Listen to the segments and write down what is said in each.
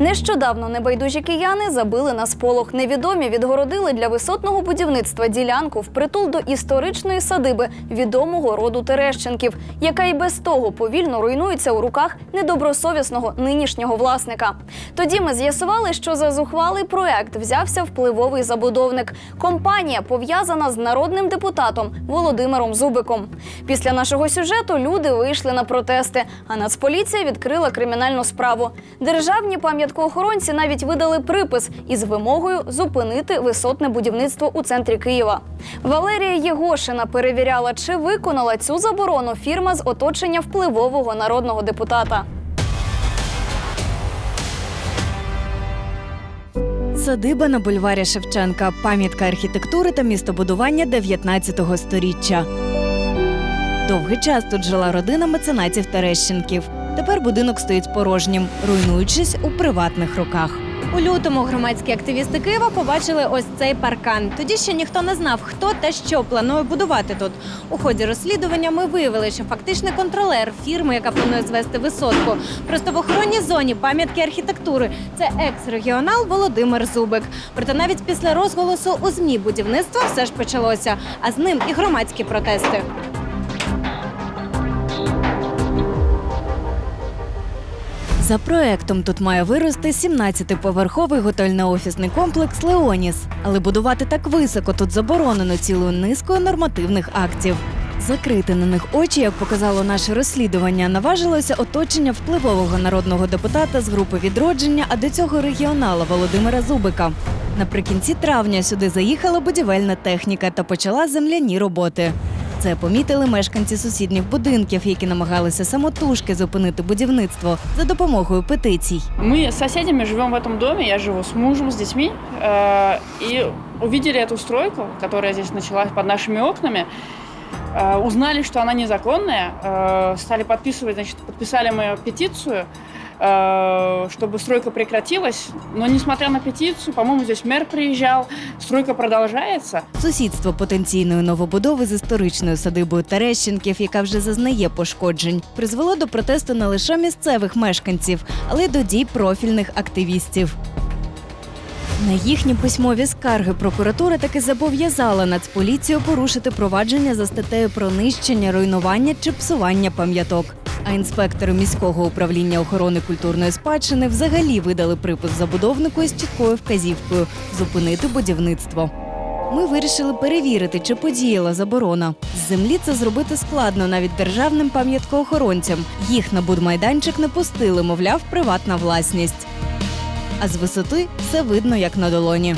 Нещодавно небайдужі кияни забили на сполох. Невідомі відгородили для висотного будівництва ділянку впритул до історичної садиби відомого роду Терещенків, яка і без того повільно руйнується у руках недобросовісного нинішнього власника. Тоді ми з'ясували, що за зухвалий проект взявся впливовий забудовник. Компанія пов'язана з народним депутатом Володимиром Зубиком. Після нашого сюжету люди вийшли на протести, а Нацполіція відкрила кримінальну справу. Державні пам'яткоохоронці навіть видали припис із вимогою зупинити висотне будівництво у центрі Києва. Валерія Єгошина перевіряла, чи виконала цю заборону фірма з оточення впливового народного депутата. Садиба на бульварі Шевченка, пам'ятка архітектури та містобудування 19 сторіччя. Довгий час тут жила родина меценатів Терещенків. Тепер будинок стоїть порожнім, руйнуючись у приватних руках. У лютому громадські активісти Києва побачили ось цей паркан. Тоді ще ніхто не знав, хто та що планує будувати тут. У ході розслідування ми виявили, що фактичний контролер фірми, яка планує звести висотку, просто в охоронній зоні пам'ятки архітектури. Це екс-регіонал Володимир Зубик. Проте навіть після розголосу у змі будівництво все ж почалося, а з ним і громадські протести. За проектом тут має вирости 17-поверховий готельно-офісний комплекс Леоніс. Але будувати так високо тут заборонено цілою низкою нормативних актів. Закрити на них очі, як показало наше розслідування, наважилося оточення впливового народного депутата з групи відродження, а до цього регіонала Володимира Зубика. Наприкінці травня сюди заїхала будівельна техніка та почала земляні роботи. Це помітили мешканці сусідніх будинків, які намагалися самотужки зупинити будівництво за допомогою петицій. Мы с соседями живем в этом доме, я живу с мужем, с детьми, э, и увидели эту стройку, которая здесь началась под нашими окнами, э, узнали, что она незаконная, э, стали подписывать, значит, подписали мы петицию, э, чтобы стройка прекратилась, но несмотря на петицию, по-моему, здесь мэр приезжал, стройка продолжается. Сусідство потенційної новобудови з історичною садибою Терещенків, яка вже зазнає пошкоджень, призвело до протесту не лише місцевих мешканців, але й до дій профільних активістів. На їхні письмові скарги прокуратура таки зобов'язала Нацполіцію порушити провадження за статтею про нищення, руйнування чи псування пам'яток. А інспектори міського управління охорони культурної спадщини взагалі видали припис забудовнику із чіткою вказівкою зупинити будівництво. Ми вирішили перевірити, чи подіяла заборона. З землі це зробити складно навіть державним пам'яткоохоронцям. Їх на будмайданчик не пустили, мовляв, приватна власність. А з висоти все видно як на долоні.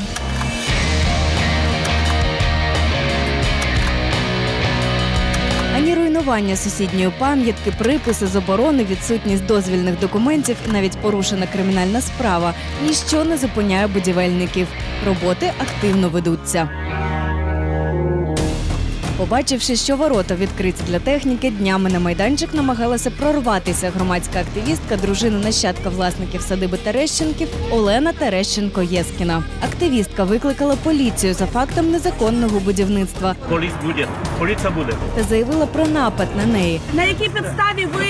Руйнування сусідньої пам'ятки, приписи заборони, відсутність дозвільних документів навіть порушена кримінальна справа ніщо не зупиняє будівельників. Роботи активно ведуться. Побачивши, що ворота відкриті для техніки, днями на майданчик намагалася прорватися громадська активістка, дружина нащадка власників садиби Терещенків Олена Терещенко-Єскіна. Активістка викликала поліцію за фактом незаконного будівництва Поліс буде, поліція буде. та заявила про напад на неї. На якій підставі ви,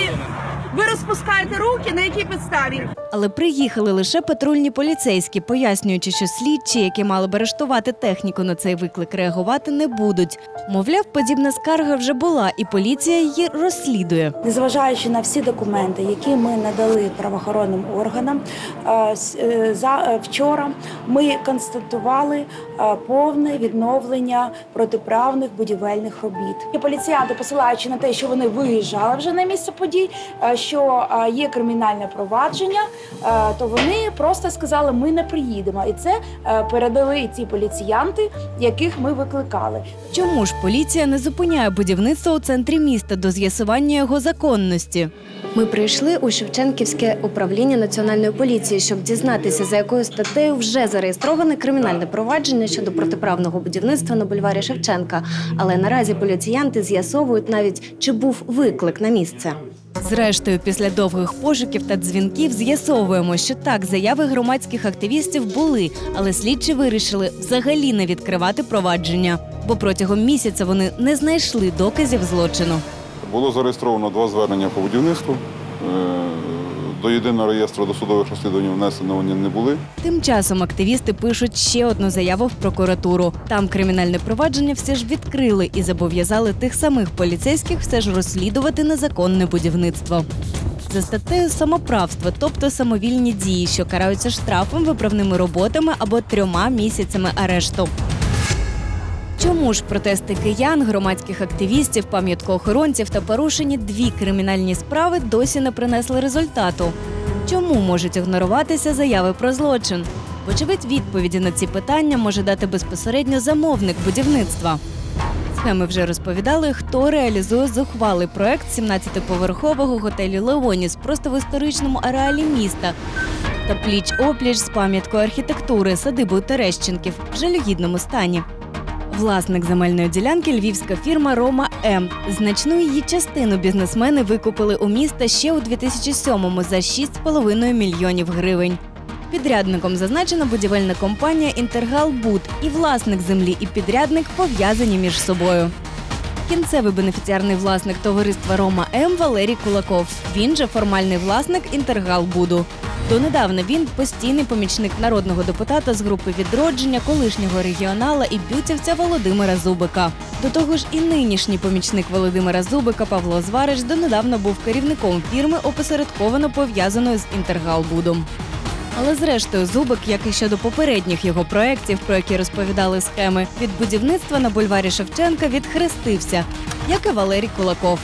ви розпускаєте руки? На якій підставі? Але приїхали лише патрульні поліцейські, пояснюючи, що слідчі, які мали б арештувати техніку на цей виклик, реагувати не будуть. Мовляв, подібна скарга вже була, і поліція її розслідує. Незважаючи на всі документи, які ми надали правоохоронним органам, е, с- е, за е, вчора ми констатували повне відновлення протиправних будівельних робіт. І поліціянти, посилаючи на те, що вони виїжджали вже на місце подій, що е, є кримінальне провадження, е, то вони просто сказали, ми не приїдемо, і це е, передали ці поліціянти, яких ми викликали. Чому ж поліція не зупиняє будівництво у центрі міста до з'ясування його законності? Ми прийшли у Шевченківське управління національної поліції, щоб дізнатися, за якою статтею вже зареєстроване кримінальне провадження щодо протиправного будівництва на бульварі Шевченка. Але наразі поліціянти з'ясовують навіть, чи був виклик на місце. Зрештою, після довгих пошуків та дзвінків з'ясовуємо, що так, заяви громадських активістів були, але слідчі вирішили взагалі не відкривати провадження, бо протягом місяця вони не знайшли доказів злочину. Було зареєстровано два звернення по будівництву. До єдиного реєстру досудових розслідувань внесено вони не були. Тим часом активісти пишуть ще одну заяву в прокуратуру. Там кримінальне провадження все ж відкрили і зобов'язали тих самих поліцейських все ж розслідувати незаконне будівництво. За статтею самоправство, тобто самовільні дії, що караються штрафом, виправними роботами або трьома місяцями арешту. Чому ж протести киян, громадських активістів, пам'яткоохоронців та порушені дві кримінальні справи досі не принесли результату? Чому можуть ігноруватися заяви про злочин? Вочевидь, відповіді на ці питання може дати безпосередньо замовник будівництва. Схеми вже розповідали, хто реалізує зухвалий проект 17-поверхового готелю Леоніс просто в історичному ареалі міста та пліч опліч з пам'яткою архітектури садибою Терещенків в жалюгідному стані. Власник земельної ділянки львівська фірма Рома М. Значну її частину бізнесмени викупили у міста ще у 2007-му за 6,5 мільйонів гривень. Підрядником зазначена будівельна компанія Інтергал Буд і власник землі і підрядник пов'язані між собою. Кінцевий бенефіціарний власник товариства Рома М Валерій Кулаков. Він же формальний власник Інтергал Буду. Донедавна він постійний помічник народного депутата з групи відродження, колишнього регіонала і бютівця Володимира Зубика. До того ж, і нинішній помічник Володимира Зубика Павло Зварич донедавна був керівником фірми, опосередковано пов'язаної з Інтергалбудом. Але зрештою, Зубик, як і щодо попередніх його проєктів, про які розповідали схеми, від будівництва на бульварі Шевченка відхрестився, як і Валерій Кулаков.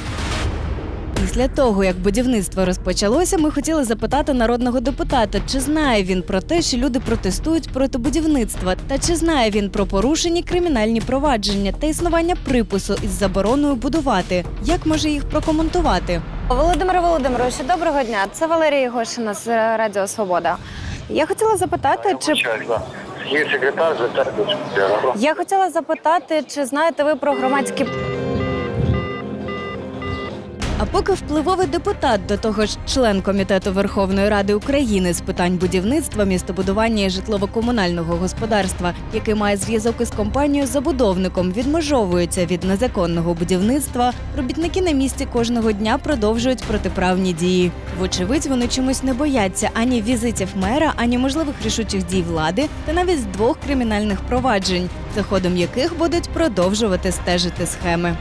Після того, як будівництво розпочалося, ми хотіли запитати народного депутата, чи знає він про те, що люди протестують проти будівництва, та чи знає він про порушені кримінальні провадження та існування припису із забороною будувати. Як може їх прокоментувати? Володимире Володимировичу, доброго дня. Це Валерія Єгошина з Радіо Свобода. Я хотіла запитати, чи Є секретар я хотіла запитати, чи знаєте ви про громадські А поки впливовий депутат, до того ж член комітету Верховної Ради України з питань будівництва, містобудування і житлово-комунального господарства, який має зв'язок із компанією забудовником, відмежовується від незаконного будівництва. Робітники на місці кожного дня продовжують протиправні дії. Вочевидь, вони чомусь не бояться ані візитів мера, ані можливих рішучих дій влади, та навіть двох кримінальних проваджень, за ходом яких будуть продовжувати стежити схеми.